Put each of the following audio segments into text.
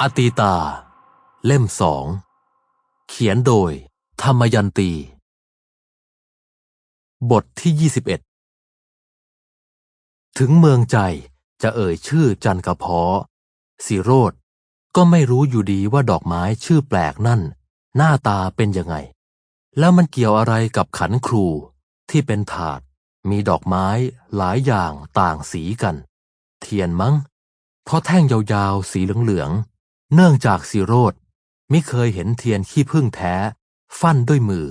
อตีตา เล่มสอง เขียนโดย ธรรมยันตี บทที่ 21 ถึงเมืองใจจะเอ่ยชื่อจันกระเพาะสิโรธก็ไม่รู้อยู่ดีว่าดอกไม้ชื่อแปลกนั่น หน้าตาเป็นยังไง แล้วมันเกี่ยวอะไรกับขันครูที่เป็นถาด มีดอกไม้หลายอย่างต่างสีกัน เทียนมั้ง เพราะแท่งยาวๆ สีเหลืองๆ เนื่องจากสีโรดไม่เคยเห็นเทียนขี้ผึ้งแท้ ฟันด้วยมือ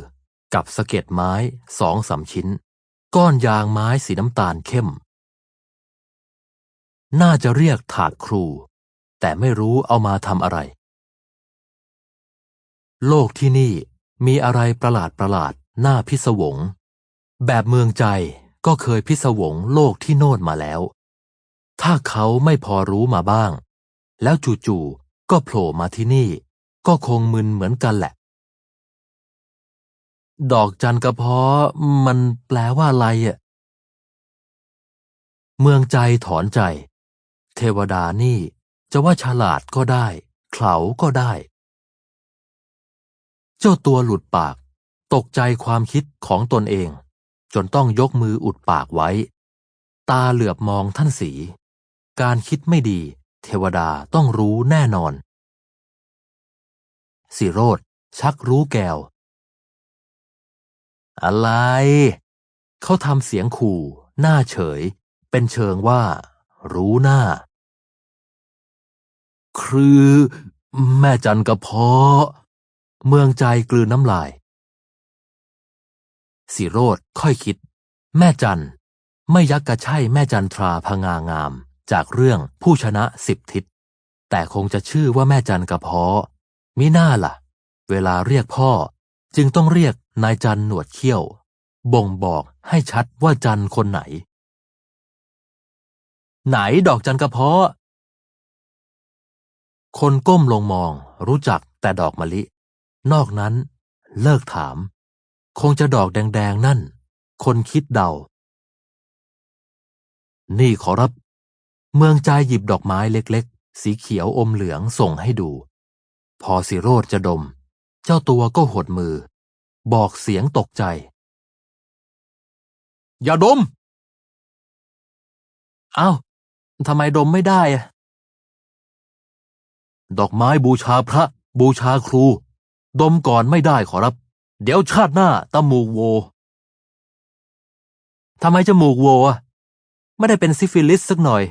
กับสะเก็ดไม้สองสามชิ้น ก้อนยางไม้สีน้ำตาลเข้ม น่าจะเรียกถาดครู แต่ไม่รู้เอามาทำอะไร โลกที่นี่มีอะไรประหลาดประหลาดน่าพิศวง แบบเมืองใจก็เคยพิศวงโลกที่โน่นมาแล้ว ถ้าเขาไม่พอรู้มาบ้าง แล้วจู่ๆก็โผล่มาที่นี่ ก็คงมึนเหมือนกันแหละ ดอกจันกระเพาะมันแปลว่าอะไรอะ เมืองใจถอนใจ เทวดานี่จะว่าฉลาดก็ได้เขาก็ได้ เจ้าตัวหลุดปาก ตกใจความคิดของตนเอง นต้องยกมืออุดปากไว้ ตาเหลือบมองท่านสี การคิดไม่ดี เทวดาต้องรู้แน่นอน สิโรธชักรู้แก้ว อะไร เขาทำเสียงขู่หน้าเฉย เป็นเชิงว่า รู้หน้า คือ แม่จันกระเพาะ เมืองใจกลืนน้ำลาย สิโรธค่อยคิด แม่จันไม่ยักกระใช่แม่จันทราพงางาม จากเรื่องผู้ชนะสิบทิศ แต่คงจะชื่อว่าแม่จันกระเพาะมิน่าล่ะ เวลาเรียกพ่อ จึงต้องเรียกนายจันหนวดเขี้ยว บ่งบอกให้ชัดว่าจันคนไหน ไหนดอกจันกระเพาะคนก้มลงมองรู้จักแต่ดอกมะลิ นอกนั้นเลิกถาม คงจะดอกแดง ๆ นั่น คนคิดเดา นี่ขอรับ เมืองใจหยิบดอกไม้เล็ก ๆ สีเขียวอมเหลืองส่งให้ดู พอสิโรธจะดม เจ้าตัวก็หดมือ บอกเสียงตกใจ อย่าดม เอ้าทำไมดมไม่ได้อะดอกไม้บูชาพระ บูชาครู ดมก่อนไม่ได้ขอรับ เดี๋ยวชาติหน้าตมูกโวทำไมจมูกโวอะไม่ได้เป็นซิฟิลิสสักหน่อย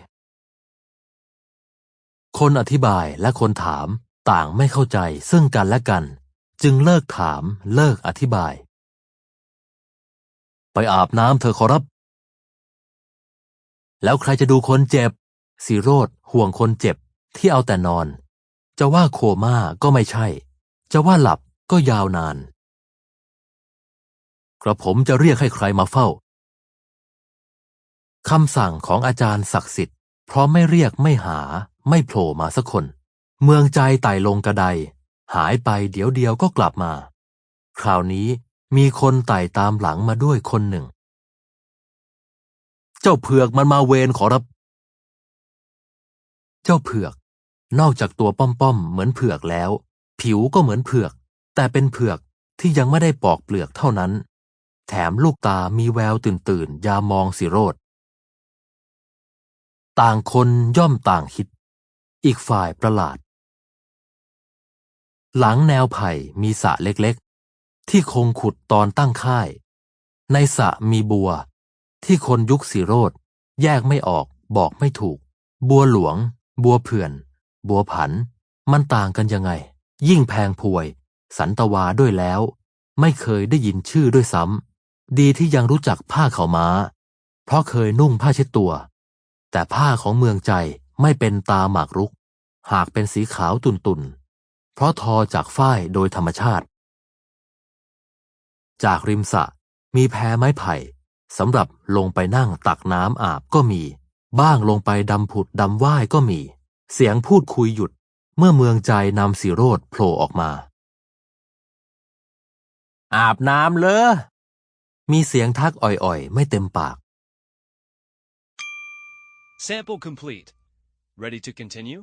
คนอธิบายและคนถามต่างไม่เข้าใจซึ่งกันและกัน จึงเลิกถามเลิกอธิบาย ไปอาบน้ำเธอขอรับ แล้วใครจะดูคนเจ็บสีโรดห่วงคนเจ็บที่เอาแต่นอน จะว่าโคม่าก็ไม่ใช่ จะว่าหลับก็ยาวนาน ระผมจะเรียกให้ใครมาเฝ้าคำสั่งของอาจารย์ศักดิ์สิทธิ์เพราะไม่เรียกไม่หาไม่โผล่มาสักคน เมืองใจไต่ลงกระได หายไปเดี๋ยวเดียวก็กลับมา คราวนี้มีคนไต่ตามหลังมาด้วยคนหนึ่ง เจ้าเผือกมันมาเวรขอรับ เจ้าเผือก นอกจากตัวป้อมๆเหมือนเผือกแล้ว ผิวก็เหมือนเผือก แต่เป็นเผือกที่ยังไม่ได้ปอกเปลือกเท่านั้น แถมลูกตามีแววตื่นตื่นยามองสิโรธต่างคนย่อมต่างคิด อีกฝ่ายประหลาด หลังแนวไผ่มีสระเล็กๆ ที่คงขุดตอนตั้งค่าย ในสระมีบัว ที่คนยุคสิโรธแยกไม่ออกบอกไม่ถูก บัวหลวง บัวเผื่อน บัวผัน มันต่างกันยังไง ยิ่งแพงพวย สันตวาด้วยแล้ว ไม่เคยได้ยินชื่อด้วยซ้ำ ดีที่ยังรู้จักผ้าเขาม้า เพราะเคยนุ่งผ้าเช็ดตัว แต่ผ้าของเมืองใจไม่เป็นตาหมากรุก หากเป็นสีขาวตุนตุนเพราะทอจากฝ้ายโดยธรรมชาติ จากริมสระมีแพไม้ไผ่สำหรับลงไปนั่งตักน้ำอาบก็มี บ้างลงไปดำผุดดำว่ายก็มี เสียงพูดคุยหยุดเมื่อเมืองใจนำสีโรดโผล่ออกมา อาบน้ำเลย มีเสียงทักอ่อยๆ ไม่เต็มปาก Sample complete. Ready to continue?